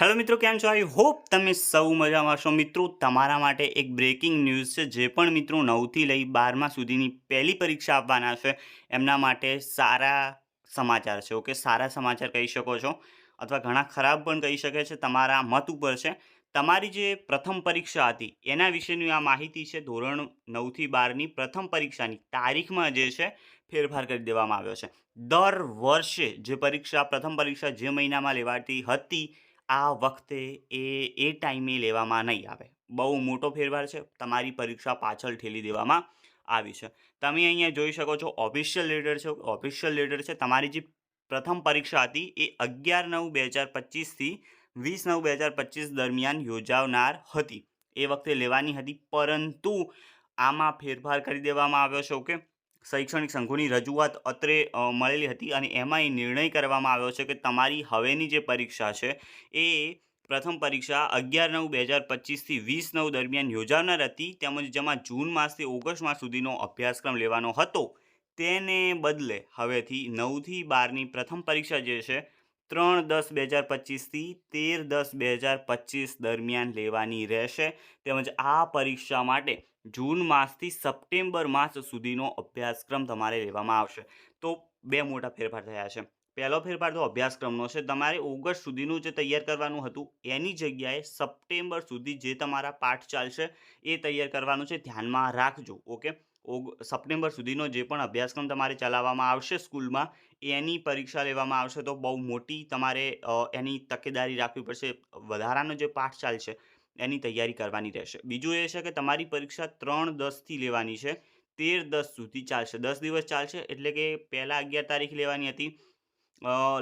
Hello મિત્રો, કેમ છો? આઈ હોપ તમે સૌ મજામાં છો મિત્રો, તમારા માટે એક બ્રેકિંગ ન્યૂઝ છે, જે પણ મિત્રો નવથી લઈ બારમા સુધીની પહેલી પરીક્ષા આપવાના છે. એમના માટે સારા સમાચાર છે, ઓકે? સારા સમાચાર કહી શકો છો, અથવા ઘણા ખરાબ પણ કહી શકે છે, તમારા મત ઉપર છે. તમારી જે પ્રથમ પરીક્ષા હતી, એના વિશેની આ માહિતી છે, ધોરણ નવથી બારની પ્રથમ પરીક્ષાની તારીખમાં જે છે, ફેરફાર કરી દેવામાં આવ્યો છે. દર વર્ષે જે પરીક્ષા, પ્રથમ પરીક્ષા જે મહિનામાં લેવાતી હતી આ વખતે એ એ ટાઈમે લેવામાં નહીં આવે. બહુ મોટો ફેરફાર છે. તમારી પરીક્ષા પાછળ ઠેલી દેવામાં આવી છે. તમે અહીંયા જોઈ શકો છો ઓફિશિયલ લેટર છે. ઓફિશિયલ લેટર છે. તમારી જે પ્રથમ પરીક્ષા હતી એ અગિયાર નવ બે હજાર પચીસથી વીસ નવ બે હજાર પચીસ દરમિયાન યોજાનાર હતી. એ વખતે લેવાની હતી, પરંતુ આમાં ફેરફાર કરી દેવામાં આવ્યો છે ઓકે શૈક્ષણિક સંઘોની રજૂઆત અત્રે મળેલી હતી અને એમાં એ નિર્ણય કરવામાં આવ્યો છે કે તમારી હવેની જે પરીક્ષા છે એ પ્રથમ પરીક્ષા અગિયાર નવ બે હજાર પચીસથી વીસ નવ દરમિયાન યોજાનાર હતી તેમજ જેમાં જૂન માસથી ઓગસ્ટ માસ સુધીનો અભ્યાસક્રમ લેવાનો હતો. તેને બદલે હવેથી નવથી બારની પ્રથમ પરીક્ષા જે છે ત્રણ દસ બે હજાર પચીસથી તેર દસ બે હજાર પચીસ દરમિયાન લેવાની રહેશે. તેમજ આ પરીક્ષા માટે જૂન માસથી સપ્ટેમ્બર માસ સુધીનો અભ્યાસક્રમ તમારે લેવામાં આવશે. તો બે મોટા ફેરફાર થયા છે. પહેલો ફેરફાર તો અભ્યાસક્રમનો છે. તમારે ઓગસ્ટ સુધીનું જે તૈયાર કરવાનું હતું, એની જગ્યાએ સપ્ટેમ્બર સુધી જે તમારા પાઠ ચાલશે એ તૈયાર કરવાનું છે. ધ્યાનમાં રાખજો. ઓકે? સપ્ટેમ્બર સુધીનો જે પણ અભ્યાસક્રમ તમારે ચલાવવામાં આવશે સ્કૂલમાં, એની પરીક્ષા લેવામાં આવશે તો બહુ મોટી તમારે એની તકેદારી રાખવી પડશે. વધારાનો જે પાઠ ચાલશે એની તૈયારી કરવાની રહેશે. બીજું એ છે કે તમારી પરીક્ષા ત્રણ દસથી લેવાની છે. તેર દસ સુધી ચાલશે. દસ દિવસ ચાલશે એટલે કે પહેલાં અગિયાર તારીખ લેવાની હતી.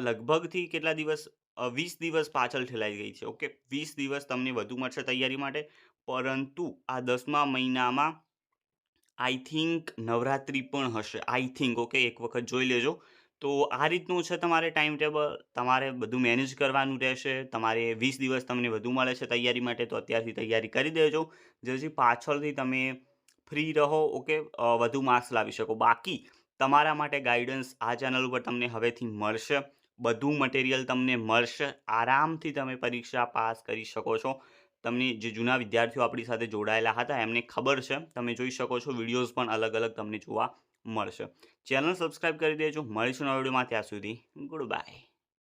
લગભગથી કેટલા દિવસ? વીસ દિવસ પાછળ ઠેલાઈ ગઈ છે. ઓકે? વીસ દિવસ તમને વધુ મળશે તૈયારી માટે. પરંતુ આ દસમા મહિનામાં આઈ થિંક નવરાત્રિ પણ હશે. આઈ થિંક, ઓકે, એક વખત જોઈ લેજો. તો આ રીતનું છે તમારે ટાઈમ ટેબલ. તમારે બધું મેનેજ કરવાનું રહેશે. તમારે વીસ દિવસ તમને વધુ મળે છે તૈયારી માટે, તો અત્યારથી તૈયારી કરી દેજો. જેથી પાછળથી તમે ફ્રી રહો, ઓકે વધુ માર્ક્સ લાવી શકો. બાકી, તમારા માટે ગાઈડન્સ આ ચેનલ ઉપર તમને હવેથી મળશે. બધું મટીરિયલ તમને મળશે. આરામથી તમે પરીક્ષા પાસ કરી શકો છો. તમને જે જૂના વિદ્યાર્થીઓ આપણી સાથે જોડાયેલા હતા, એમને ખબર છે. તમે જોઈ શકો છો, વિડીયોઝ પણ અલગ અલગ તમને જોવા મળશે. ચેનલ સબસ્ક્રાઈબ કરી દેજો. મળીશું નવા વિડીયોમાં. ત્યાં સુધી ગુડ બાય